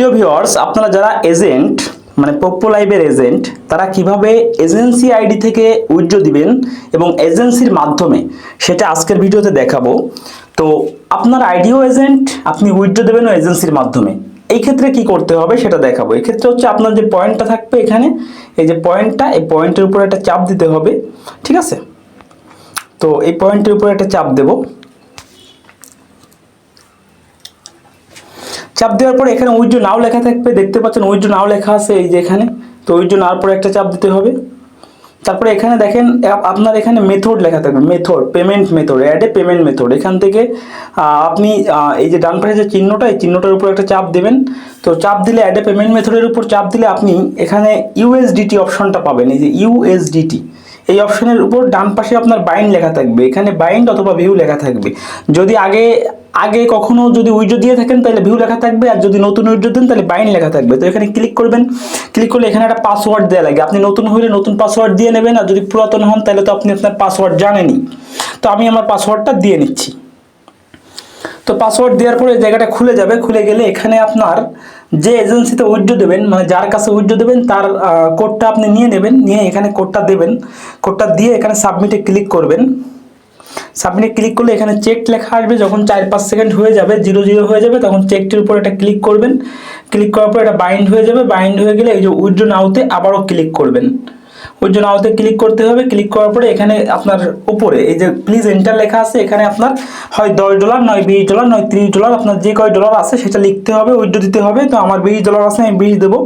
প্রিয় ভিউয়ার্স আপনারা যারা এজেন্ট মানে পপ্পো লাইভের এজেন্ট তারা কীভাবে এজেন্সি আইডি থেকে উইথড্র দিবেন এবং এজেন্সির মাধ্যমে সেটা আজকের ভিডিওতে দেখাবো। তো আপনার আইডিও এজেন্ট আপনি উইথড্র দেবেন ও এজেন্সির মাধ্যমে। এই ক্ষেত্রে কি করতে হবে সেটা দেখাবো। এই ক্ষেত্রে হচ্ছে আপনার যে পয়েন্টটা থাকবে এখানে, এই যে পয়েন্টটা এই পয়েন্টের উপরে একটা চাপ দিতে হবে, ঠিক আছে? তো এই পয়েন্টের উপরে একটা চাপ দেবো। চাপ দেওয়ার পরে এখানে উইড্রো নাও লেখা থাকবে, দেখতে পাচ্ছেন উইড্রো নাও লেখা আছে এই যে এখানে। তো উইড্রো নাওর পরে একটা চাপ দিতে হবে। তারপরে এখানে দেখেন আপনার এখানে মেথড লেখা থাকবে method payment method add a payment method এখান থেকে আপনি এই যে ডান পাশে যে চিহ্নটা, এই চিহ্নটার উপর একটা চাপ দেবেন। তো চাপ দিলে অ্যাড এ পেমেন্ট মেথডের উপর, চাপ দিলে আপনি এখানে ইউএসডিটি অপশনটা পাবেন, এই যে ইউএসডিটি এই অপশনের উপর ডান পাশে আপনার বাইন্ড লেখা থাকবে, এখানে বাইন্ড অথবা ভিউ লেখা থাকবে। যদি আগে আগে কখনো যদি উইড্রো দিয়ে থাকেন, তাহলে ভিউ লেখা থাকবে, আর যদি নতুন উইড্রো দেন, তাহলে বাইন্ড লেখা থাকবে। তো এখানে ক্লিক করবেন ক্লিক করলে এখানে একটা পাসওয়ার্ড দেওয়া লাগে। আপনি নতুন হলে নতুন পাসওয়ার্ড দিয়ে নেবেন, আর যদি পুরাতন হন, তাহলে তো আপনি আপনার পাসওয়ার্ড জানেনই। তো আমি আমার পাসওয়ার্ডটা দিয়ে নিচ্ছি। তো পাসওয়ার্ড দেওয়ার পরে জায়গাটা খুলে যাবে, খুলে গেলে এখানে আপনার যে এজেন্সিতে উইড্রো দেবেন মানে যার কাছে উইড্রো দেবেন, তার কোডটা আপনি নিয়ে নেবেন, নিয়ে এখানে কোডটা দেবেন। কোডটা দিয়ে এখানে সাবমিটে ক্লিক করবেন। সাবমিটে ক্লিক করলে এখানে চেক লেখা আসবে, যখন চার পাঁচ সেকেন্ড হয়ে যাবে জিরো জিরো হয়ে যাবে, তখন চেকটির উপর এটা ক্লিক করবেন। ক্লিক করার পর এটা বাইন্ড হয়ে যাবে বাইন্ড হয়ে গেলে এই যে উইড্রো নাওতে আবারও ক্লিক করবেন। উইড্রো নাওতে ক্লিক করতে হবে। ক্লিক করার পরে এখানে আপনার উপরে এই যে প্লিজ এন্টার লেখা আছে, এখানে আপনার হয় দশ ডলার নয় বিশ ডলার নয় ত্রিশ ডলার আপনার যে কয় ডলার আছে সেটা লিখতে হবে উইড্রো দিতে হবে। তো আমার বিশ ডলার আছে, আমি বিশ দেবো।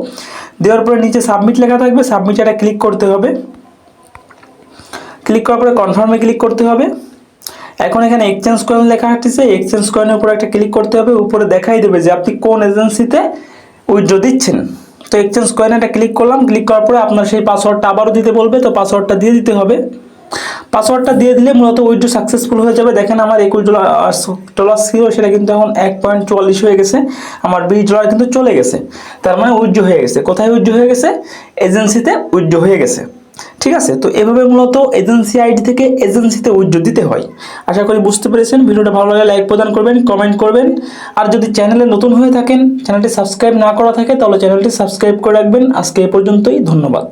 দেওয়ার পরে নিচে সাবমিট লেখা থাকবে সাবমিট এটা ক্লিক করতে হবে। ক্লিক করার পরে কনফার্মে ক্লিক করতে হবে। এখন এখানে এক্সচেঞ্জ কয়েন লেখা আসতেছে এক্সচেঞ্জ কয়েনের উপর একটা ক্লিক করতে হবে, উপরে দেখাই দেবে যে আপনি কোন এজেন্সিতে উইথড্র দিচ্ছেন। তো এক্সচেঞ্জ কয়েন এটা ক্লিক করলাম ক্লিক করার পরে আপনার সেই পাসওয়ার্ডটা আবারও দিতে বলবে, তো পাসওয়ার্ডটা দিয়ে দিতে হবে। পাসওয়ার্ডটা দিয়ে দিলে মূলত উইথড্র সাকসেসফুল হয়ে যাবে। দেখেন আমার একুশ ডলার ডলার ছিল সেটা কিন্তু এখন এক পয়েন্ট চুয়াল্লিশ হয়ে গেছে। আমার বিশ ডলার কিন্তু চলে গেছে। তার মানে উইথড্র হয়ে গেছে। কোথায় উইথড্র হয়ে গেছে? এজেন্সিতে উইথড্র হয়ে গেছে। ঠিক আছে? তো এভাবে মূলত এজেন্সি আইডি থেকে এজেন্সিতে উইথড্র দিতে হয়। আশা করি বুঝতে পেরেছেন। ভিডিওটা ভালো লাগলে লাইক প্রদান করবেন, কমেন্ট করবেন। আর যদি চ্যানেলে নতুন হয়ে থাকেন, চ্যানেলটি সাবস্ক্রাইব না করা থাকে, তাহলে চ্যানেলটি সাবস্ক্রাইব করে রাখবেন। আজকে এ পর্যন্তই, ধন্যবাদ।